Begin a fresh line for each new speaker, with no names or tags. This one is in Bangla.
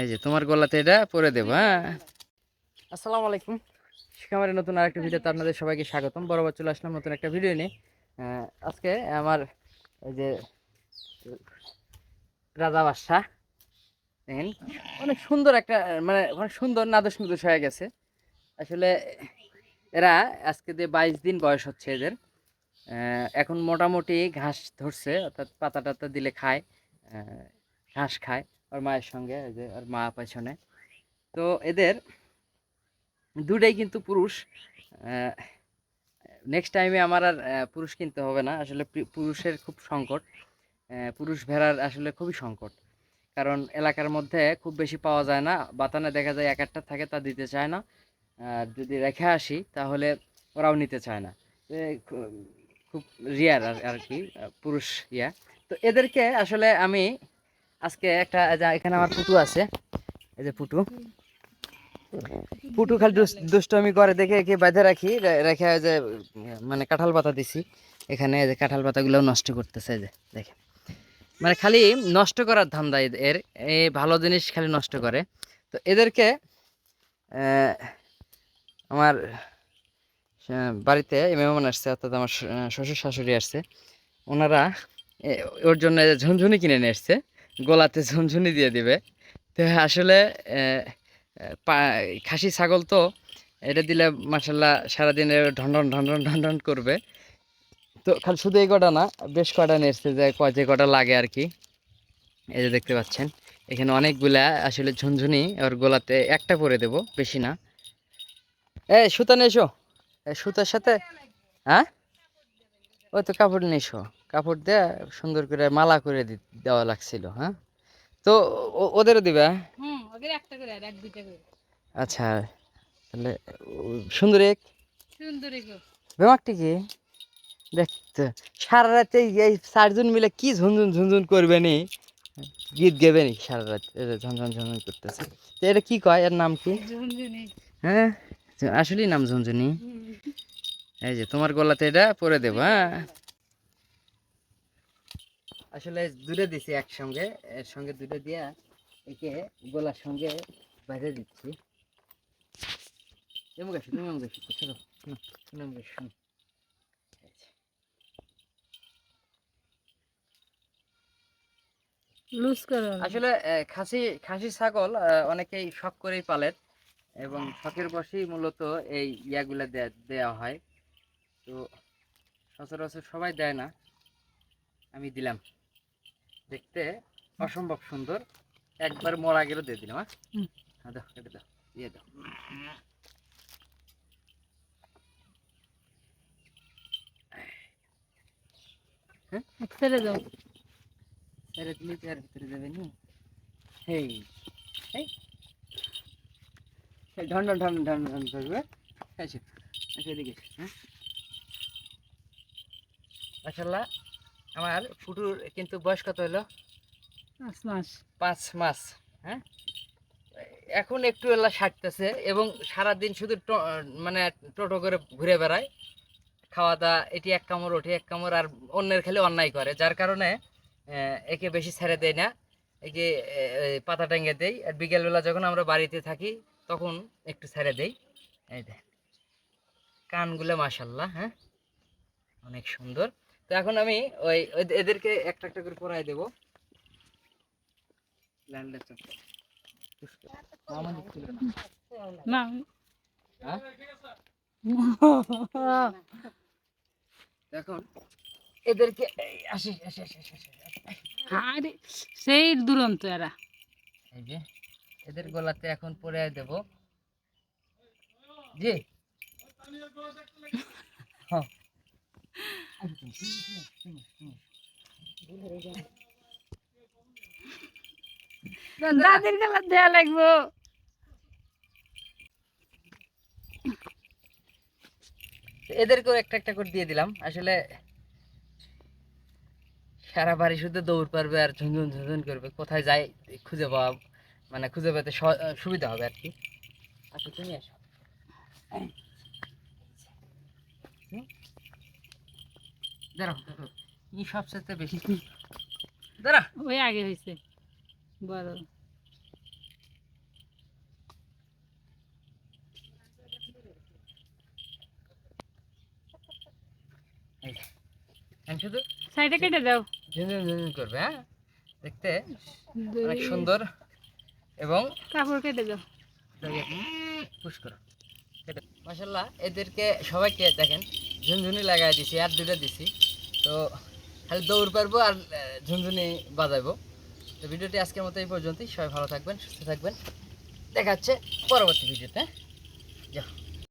এই যে তোমার গলাতে এটা পরে দেবো হ্যাঁ। আসসালামু আলাইকুম। শিখামারের নতুন আরেকটা ভিডিওতে আপনাদের সবাইকে স্বাগতম। বরাবর চলে আসলাম নতুন একটা ভিডিও নিয়ে। আজকে আমার এই যে রাজা বাদশাহ দেখেন অনেক সুন্দর একটা মানে অনেক সুন্দর নাদুস নুদুস হয়ে গেছে। আসলে এরা আজকে যে বাইশ দিন বয়স হচ্ছে এদের এখন মোটামুটি ঘাস ধরছে অর্থাৎ পাতা টাতা দিলে খায় ঘাস খায়। ওর মায়ের সঙ্গে যে ওর মা পেছনে। তো এদের দুটাই কিন্তু পুরুষ নেক্সট টাইমে আমার আর পুরুষ কিনতে হবে না। আসলে পুরুষের খুব সংকট। পুরুষ ভেড়ার আসলে খুবই সংকট। কারণ এলাকার মধ্যে খুব বেশি পাওয়া যায় না। বাতানে দেখা যায় এক একটা থাকে, তা দিতে চায় না। আর যদি রেখে আসি, তাহলে ওরাও নিতে চায় না। খুব রিয়ার আর কি পুরুষ ইয়া। তো এদেরকে আসলে আমি আজকে একটা এখানে আমার পুটু আছে। এই যে পুটু। পুটু খালি দুষ্টমি করে, দেখে একে বেঁধে রাখি রেখে যে মানে কাঁঠাল পাতা দিছি। এখানে যে কাঁঠাল পাতাগুলো নষ্ট করতেছে যে দেখে মানে খালি নষ্ট করার ধান্দা এর এই ভালো জিনিস খালি নষ্ট করে। তো এদেরকে আমার বাড়িতে মেহমান আসছে, অর্থাৎ আমার শ্বশুর শাশুড়ি আসছে। ওনারা ওর জন্য ঝুনঝুনি কিনে নিয়ে এসছে গলাতে ঝুনঝুনি দিয়ে দিবে। তো আসলে খাসি ছাগল তো, এটা দিলে মাসাল্লাহ সারাদিন ঢনঢন ঢনঢন ঢনঢন করবে। তো খালি শুধু এই কটা না, বেশ কটা নিয়ে যে, কয় যে কটা লাগে আর কি। এই যে দেখতে পাচ্ছেন, এখানে অনেকগুলা আসলে ঝুনঝুনি ওর গলাতে একটা করে দেব, বেশি না। এ, সুতা নিয়ে এসো। সুতার সাথে হ্যাঁ? ওই তো কাপড় নিয়ে এসো। কাপড় দিয়ে সুন্দর করে মালা করে দেওয়া লাগছিল হ্যাঁ? তো ওদেরও দিবে হ্যাঁ? আচ্ছা তাহলে সুন্দর এক? বেমাকটি কি? দেখতে সারা রাতে এই- চারজন মিলে কি ঝুনঝুন ঝুনঝুন করবে নি? গীত গেবে নি সারা রাত ঝনঝন ঝনঝন করতেছে। তো এটা কি কয় এর নাম কি? হ্যাঁ? আসলেই নাম ঝুনঝুনি। এই যে তোমার গলাতে এটা পরে দেবো হ্যাঁ? আসলে দুটো দিছি একসঙ্গে এর সঙ্গে দুটো দিয়া একে গলার সঙ্গে বেঁধে দিচ্ছি। গেছো তুমি গেছো চলো। আসলে খাসি খাসি ছাগল অনেকেই শখ করেই পালেন এবং শখের বসেই মূলত এই ইয়াগুলা দেয়া দেওয়া হয়। তো সচরাচর সবাই দেয় না আমি দিলাম। দেখতে অসম্ভব সুন্দর। একবার মরা গেলে দিয়ে দিলাম হ্যাঁ? হ্যাঁ দাও দাও দিয়ে দাও।
ছেড়ে দাও।
ছেড়ে দিলে তো আর ভিতরে যাবে নি। হেই হেই। এই ঢন ঢন ঢন ঢন ঢন করবে। আচ্ছা আচ্ছা এদিকে হ্যাঁ? মাশাল্লাহ আমার ফুটুর কিন্তু বয়স কত হলো?
পাঁচ মাস।
পাঁচ মাস হ্যাঁ? এখন একটু এলা সারতেছে এবং সারাদিন শুধু মানে টোটো করে ঘুরে বেড়ায়। খাওয়া দাওয়া এটি এক কামড় ওটি এক কামড় আর অন্যের খেলে অন্যায় করে যার কারণে একে বেশি ছেড়ে দেয় না। একে পাতা টেঙ্গে দেই আর বিকেলবেলা যখন আমরা বাড়িতে থাকি তখন একটু ছেড়ে দেই। এই দেখ। কানগুলো মাসাল্লাহ হ্যাঁ? অনেক সুন্দর। তো এখন আমি ওই এদেরকে একটা একটা করে পরাই দেবো না। হ্যাঁ? এখন এদেরকে এই আসি আসি।
আরে সেই দুরন্ত এরা
এই যে এদের গলাতে এখন পরে দেব জি হ্যাঁ।
দাদির গলা দেয়া লাগবো।
এদেরকেও একটা একটা করে দিয়ে দিলাম। আসলে সারা বাড়ি শুধু দৌড় পারবে আর ঝুনঝুন ঝুনঝুন করবে। কোথায় যায় খুঁজে পাওয়া মানে খুঁজে পেতে সুবিধা হবে আর কি। আচ্ছা তুমি আসো। করবে হ্যাঁ? দেখতে অনেক সুন্দর এবং
কাপড় কেটে দাও।
মাসাল্লাহ এদেরকে সবাইকে দেখেন ঝুনঝুনি লাগাই দিছি আর দুটো দিছি। তো খালি দৌড় পারব আর ঝুনঝুনি বাজাবো তো ভিডিওটি আজকের মতো এই পর্যন্তই। সবাই ভালো থাকবেন, সুস্থ থাকবেন। দেখাচ্ছে পরবর্তী ভিডিওতে। যাও।